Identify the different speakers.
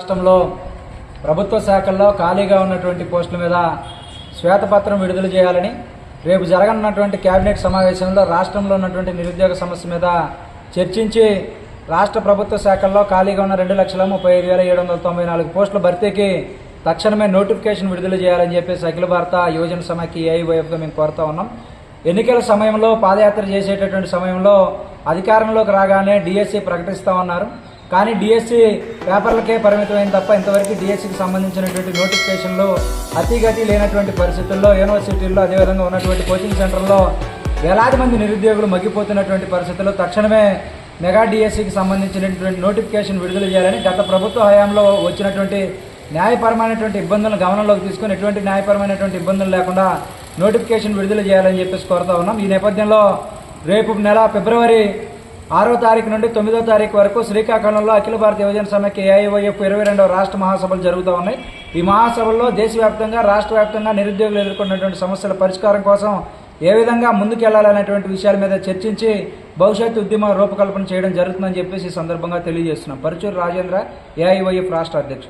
Speaker 1: రాష్ట్రంలో ప్రభుత్వ శాఖల్లో ఖాళీగా ఉన్నటువంటి పోస్టుల మీద శ్వేతపత్రం విడుదల చేయాలని రేపు జరగనున్నటువంటి కేబినెట్ సమావేశంలో రాష్ట్రంలో ఉన్నటువంటి నిరుద్యోగ సమస్య మీద చర్చించి రాష్ట్ర ప్రభుత్వ శాఖల్లో ఖాళీగా ఉన్న రెండు లక్షల ముప్పై ఐదు వేల ఏడు వందల తొంభై నాలుగు పోస్టుల భర్తీకి తక్షణమే నోటిఫికేషన్ విడుదల చేయాలని చెప్పేసి అఖిల భారత యువజన సమాఖ్య ఏఐవైఎఫ్గా మేము కోరుతా ఉన్నాం. ఎన్నికల సమయంలో పాదయాత్ర చేసేటటువంటి సమయంలో అధికారంలోకి రాగానే డిఎస్సి ప్రకటిస్తూ ఉన్నారు. కానీ డిఎస్సి పేపర్లకే పరిమితమైంది తప్ప ఇంతవరకు డిఎస్సికి సంబంధించినటువంటి నోటిఫికేషన్లు అతిగతి లేనటువంటి పరిస్థితుల్లో యూనివర్సిటీల్లో అదేవిధంగా ఉన్నటువంటి కోచింగ్ సెంటర్లో వేలాది మంది నిరుద్యోగులు మగ్గిపోతున్నటువంటి పరిస్థితుల్లో తక్షణమే మెగా డిఎస్సికి సంబంధించినటువంటి నోటిఫికేషన్ విడుదల చేయాలని గత ప్రభుత్వ హయాంలో వచ్చినటువంటి న్యాయపరమైనటువంటి ఇబ్బందులను గమనంలోకి తీసుకొని ఎటువంటి న్యాయపరమైనటువంటి ఇబ్బందులు లేకుండా నోటిఫికేషన్ విడుదల చేయాలని చెప్పేసి కోరుతా ఉన్నాం. ఈ నేపథ్యంలో రేపు నెల ఫిబ్రవరి ఆరో తారీఖు నుండి తొమ్మిదో తారీఖు వరకు శ్రీకాకుళంలో అఖిల భారత యువజన సమైక్య ఏఐవైఎఫ్ ఇరవై రెండవ రాష్ట్ర మహాసభలు జరుగుతూ ఉన్నాయి. ఈ మహాసభల్లో దేశవ్యాప్తంగా రాష్ట్ర వ్యాప్తంగా నిరుద్యోగులు ఎదుర్కొన్నటువంటి సమస్యల పరిష్కారం కోసం ఏ విధంగా ముందుకెళ్ళాలనేటువంటి విషయాల మీద చర్చించి భవిష్యత్తు ఉద్యమ రూపకల్పన చేయడం జరుగుతుందని చెప్పేసి ఈ సందర్భంగా తెలియజేస్తున్నాం. పరుచూరు రాజేంద్ర ఏఐవైఎఫ్ రాష్ట్ర అధ్యక్షుడు.